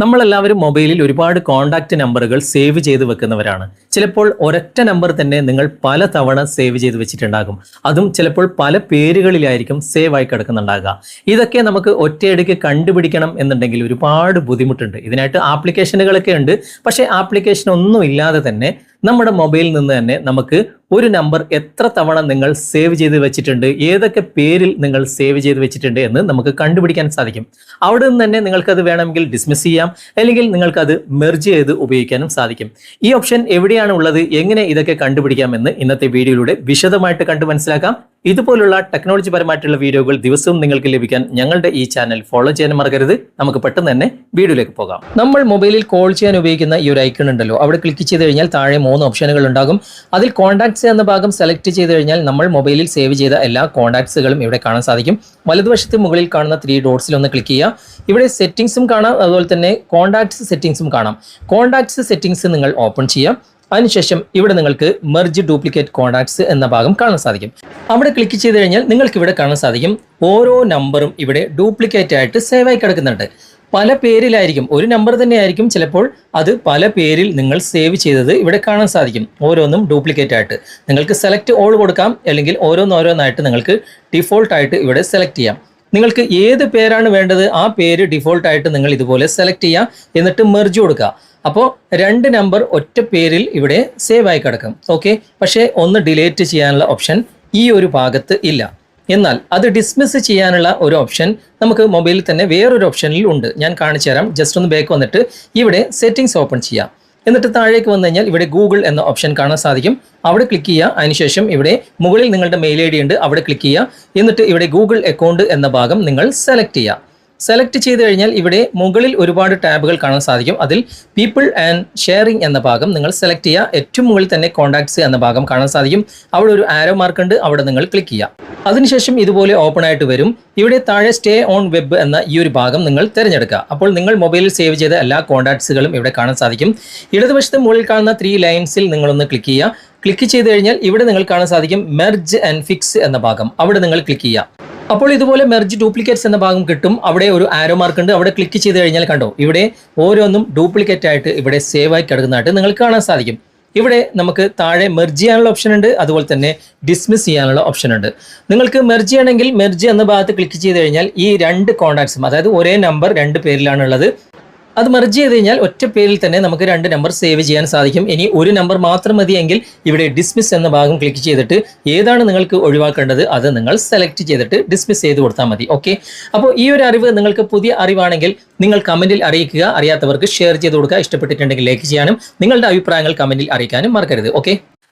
നമ്മളെല്ലാവരും മൊബൈലിൽ ഒരുപാട് കോൺടാക്റ്റ് നമ്പറുകൾ സേവ് ചെയ്ത് വെക്കുന്നവരാണ്. ചിലപ്പോൾ ഒരൊറ്റ നമ്പർ തന്നെ നിങ്ങൾ പല തവണ സേവ് ചെയ്ത് വെച്ചിട്ടുണ്ടാകും. അതും ചിലപ്പോൾ പല പേരുകളിലായിരിക്കും സേവ് ആയി കിടക്കുന്നുണ്ടാകുക. ഇതൊക്കെ നമുക്ക് ഒറ്റയടിക്ക് കണ്ടുപിടിക്കണം എന്നുണ്ടെങ്കിൽ ഒരുപാട് ബുദ്ധിമുട്ടുണ്ട്. ഇതിനായിട്ട് ആപ്ലിക്കേഷനുകളൊക്കെ ഉണ്ട്. പക്ഷേ ആപ്ലിക്കേഷൻ ഒന്നും ഇല്ലാതെ തന്നെ നമ്മുടെ മൊബൈലിൽ നിന്ന് തന്നെ നമുക്ക് ഒരു നമ്പർ എത്ര തവണ നിങ്ങൾ സേവ് ചെയ്ത് വെച്ചിട്ടുണ്ട് ഏതൊക്കെ പേരിൽ നിങ്ങൾ സേവ് ചെയ്ത് വെച്ചിട്ടുണ്ട് എന്ന് നമുക്ക് കണ്ടുപിടിക്കാൻ സാധിക്കും. അവിടെ നിന്ന് തന്നെ നിങ്ങൾക്കത് വേണമെങ്കിൽ ഡിസ്മിസ് ചെയ്യാം അല്ലെങ്കിൽ നിങ്ങൾക്കത് മെർജ് ചെയ്ത് ഉപയോഗിക്കാനും സാധിക്കും. ഈ ഓപ്ഷൻ എവിടെയാണ് ഉള്ളത് എങ്ങനെ ഇതൊക്കെ കണ്ടുപിടിക്കാമെന്ന് ഇന്നത്തെ വീഡിയോയിലൂടെ വിശദമായിട്ട് കണ്ടു മനസ്സിലാക്കാം. ഇതുപോലുള്ള ടെക്നോളജി പരമായിട്ടുള്ള വീഡിയോകൾ ദിവസവും നിങ്ങൾക്ക് ലഭിക്കാൻ ഞങ്ങളുടെ ഈ ചാനൽ ഫോളോ ചെയ്യാൻ മറക്കരുത്. നമുക്ക് പെട്ടെന്ന് തന്നെ വീഡിയോയിലേക്ക് പോകാം. നമ്മൾ മൊബൈലിൽ കോൾ ചെയ്യാൻ ഉപയോഗിക്കുന്ന ഈ ഒരു ഐക്കൺ ഉണ്ടല്ലോ അവിടെ ക്ലിക്ക് ചെയ്ത് കഴിഞ്ഞാൽ താഴെ മൂന്ന് ഓപ്ഷനുകൾ ഉണ്ടാകും. അതിൽ കോൺടാക്ട്സ് എന്ന ഭാഗം സെലക്ട് ചെയ്ത് കഴിഞ്ഞാൽ നമ്മൾ മൊബൈലിൽ സേവ് ചെയ്ത എല്ലാ കോൺടാക്ട്സുകളും ഇവിടെ കാണാൻ സാധിക്കും. വലതുവശത്ത് മുകളിൽ കാണുന്ന ത്രീ ഡോട്ട്സിൽ ഒന്ന് ക്ലിക്ക് ചെയ്യുക. ഇവിടെ സെറ്റിംഗ്സും കാണാം. അതുപോലെ തന്നെ കോൺടാക്ട്സ് സെറ്റിംഗ്സും കാണാം. കോൺടാക്ട്സ് സെറ്റിംഗ്സ് നിങ്ങൾ ഓപ്പൺ ചെയ്യാം അതിനുശേഷം ഇവിടെ നിങ്ങൾക്ക് മെർജ് ഡ്യൂപ്ലിക്കേറ്റ് കോൺടാക്ട്സ് എന്ന ഭാഗം കാണാൻ സാധിക്കും. അവിടെ ക്ലിക്ക് ചെയ്ത് കഴിഞ്ഞാൽ നിങ്ങൾക്ക് ഇവിടെ കാണാൻ സാധിക്കും. ഓരോ നമ്പറും ഇവിടെ ഡ്യൂപ്ലിക്കേറ്റ് ആയിട്ട് സേവ് ആയി കിടക്കുന്നുണ്ട്. പല പേരിലായിരിക്കും. ഒരു നമ്പർ തന്നെയായിരിക്കും ചിലപ്പോൾ അത് പല പേരിൽ നിങ്ങൾ സേവ് ചെയ്തത് ഇവിടെ കാണാൻ സാധിക്കും. ഓരോന്നും ഡ്യൂപ്ലിക്കേറ്റ് ആയിട്ട്. നിങ്ങൾക്ക് സെലക്ട് ഓൾ കൊടുക്കാം അല്ലെങ്കിൽ ഓരോന്നോരോന്നായിട്ട് നിങ്ങൾക്ക് ഡിഫോൾട്ടായിട്ട് ഇവിടെ സെലക്ട് ചെയ്യാം. നിങ്ങൾക്ക് ഏത് പേരാണ് വേണ്ടത് ആ പേര് ഡിഫോൾട്ടായിട്ട് നിങ്ങൾ ഇതുപോലെ സെലക്ട് ചെയ്യാം. എന്നിട്ട് മെർജ് കൊടുക്കുക. അപ്പോൾ രണ്ട് നമ്പർ ഒറ്റ പേരിൽ ഇവിടെ സേവ് ആയി കിടക്കും. ഓക്കെ പക്ഷേ ഒന്ന് ഡിലേറ്റ് ചെയ്യാനുള്ള ഓപ്ഷൻ ഈ ഒരു ഭാഗത്ത് ഇല്ല. എന്നാൽ അത് ഡിസ്മിസ് ചെയ്യാനുള്ള ഒരു ഓപ്ഷൻ നമുക്ക് മൊബൈലിൽ തന്നെ വേറൊരു ഓപ്ഷനിൽ ഉണ്ട്. ഞാൻ കാണിച്ചു തരാം. ജസ്റ്റ് ഒന്ന് ബാക്ക് വന്നിട്ട് ഇവിടെ സെറ്റിംഗ്സ് ഓപ്പൺ ചെയ്യാം. എന്നിട്ട് താഴേക്ക് വന്നു കഴിഞ്ഞാൽ ഇവിടെ ഗൂഗിൾ എന്ന ഓപ്ഷൻ കാണാൻ സാധിക്കും. അവിടെ ക്ലിക്ക് ചെയ്യുക. അതിനുശേഷം ഇവിടെ മുകളിൽ നിങ്ങളുടെ മെയിൽ ഐ ഡി ഉണ്ട്. അവിടെ ക്ലിക്ക് ചെയ്യുക. എന്നിട്ട് ഇവിടെ ഗൂഗിൾ അക്കൗണ്ട് എന്ന ഭാഗം നിങ്ങൾ സെലക്ട് ചെയ്യുക. സെലക്ട് ചെയ്ത് കഴിഞ്ഞാൽ ഇവിടെ മുകളിൽ ഒരുപാട് ടാബുകൾ കാണാൻ സാധിക്കും. അതിൽ പീപ്പിൾ ആൻഡ് ഷെയറിംഗ് എന്ന ഭാഗം നിങ്ങൾ സെലക്ട് ചെയ്യുക ഏറ്റവും മുകളിൽ തന്നെ കോൺടാക്ട്സ് എന്ന ഭാഗം കാണാൻ സാധിക്കും. അവിടെ ഒരു ആരോ മാർക്ക് ഉണ്ട്. അവിടെ നിങ്ങൾ ക്ലിക്ക് ചെയ്യുക അതിനുശേഷം ഇതുപോലെ ഓപ്പൺ ആയിട്ട് വരും. ഇവിടെ താഴെ സ്റ്റേ ഓൺ വെബ് എന്ന ഈ ഒരു ഭാഗം നിങ്ങൾ തിരഞ്ഞെടുക്കുക. അപ്പോൾ നിങ്ങൾ മൊബൈലിൽ സേവ് ചെയ്ത എല്ലാ കോൺടാക്ട്സുകളും ഇവിടെ കാണാൻ സാധിക്കും. ഇടതുവശത്ത് മുകളിൽ കാണുന്ന ത്രീ ലൈൻസിൽ നിങ്ങളൊന്ന് ക്ലിക്ക് ചെയ്യുക ക്ലിക്ക് ചെയ്ത് കഴിഞ്ഞാൽ ഇവിടെ നിങ്ങൾ കാണാൻ സാധിക്കും മെർജ് ആൻഡ് ഫിക്സ് എന്ന ഭാഗം. അവിടെ നിങ്ങൾ ക്ലിക്ക് ചെയ്യുക അപ്പോൾ ഇതുപോലെ മെർജ് ഡ്യൂപ്ലിക്കേറ്റ്സ് എന്ന ഭാഗം കിട്ടും. അവിടെ ഒരു ആരോ മാർക്ക് ഉണ്ട്. അവിടെ ക്ലിക്ക് ചെയ്ത് കഴിഞ്ഞാൽ കണ്ടോ? ഇവിടെ ഓരോന്നും ഡ്യൂപ്ലിക്കേറ്റ് ആയിട്ട് ഇവിടെ സേവ് ആയി കിടക്കുന്നതായിട്ട് നിങ്ങൾക്ക് കാണാൻ സാധിക്കും. ഇവിടെ നമുക്ക് താഴെ മെർജ് ചെയ്യാനുള്ള ഓപ്ഷൻ ഉണ്ട്. അതുപോലെ തന്നെ ഡിസ്മിസ് ചെയ്യാനുള്ള ഓപ്ഷൻ ഉണ്ട്. നിങ്ങൾക്ക് മെർജ് ചെയ്യണമെങ്കിൽ മെർജ് എന്ന ഭാഗത്ത് ക്ലിക്ക് ചെയ്ത് കഴിഞ്ഞാൽ ഈ രണ്ട് കോൺടാക്ട്സും അതായത് ഒരേ നമ്പർ രണ്ട് പേരിലാണുള്ളത്. അത് മെർജ് ചെയ്ത് കഴിഞ്ഞാൽ ഒറ്റ പേരിൽ തന്നെ നമുക്ക് രണ്ട് നമ്പർ സേവ് ചെയ്യാൻ സാധിക്കും. ഇനി ഒരു നമ്പർ മാത്രം മതിയെങ്കിൽ ഇവിടെ ഡിസ്മിസ് എന്ന ഭാഗം ക്ലിക്ക് ചെയ്തിട്ട് ഏതാണ് നിങ്ങൾക്ക് ഒഴിവാക്കേണ്ടത് അത് നിങ്ങൾ സെലക്ട് ചെയ്തിട്ട് ഡിസ്മിസ് ചെയ്ത് കൊടുത്താൽ മതി. ഓക്കെ അപ്പോൾ ഈ ഒരു അറിവ് നിങ്ങൾക്ക് പുതിയ അറിവാണെങ്കിൽ നിങ്ങൾ കമന്റിൽ അറിയിക്കുക. അറിയാത്തവർക്ക് ഷെയർ ചെയ്ത് കൊടുക്കുക. ഇഷ്ടപ്പെട്ടിട്ടുണ്ടെങ്കിൽ ലൈക്ക് ചെയ്യാനും നിങ്ങളുടെ അഭിപ്രായങ്ങൾ കമന്റിൽ അറിയിക്കാനും മറക്കരുത്. ഓക്കെ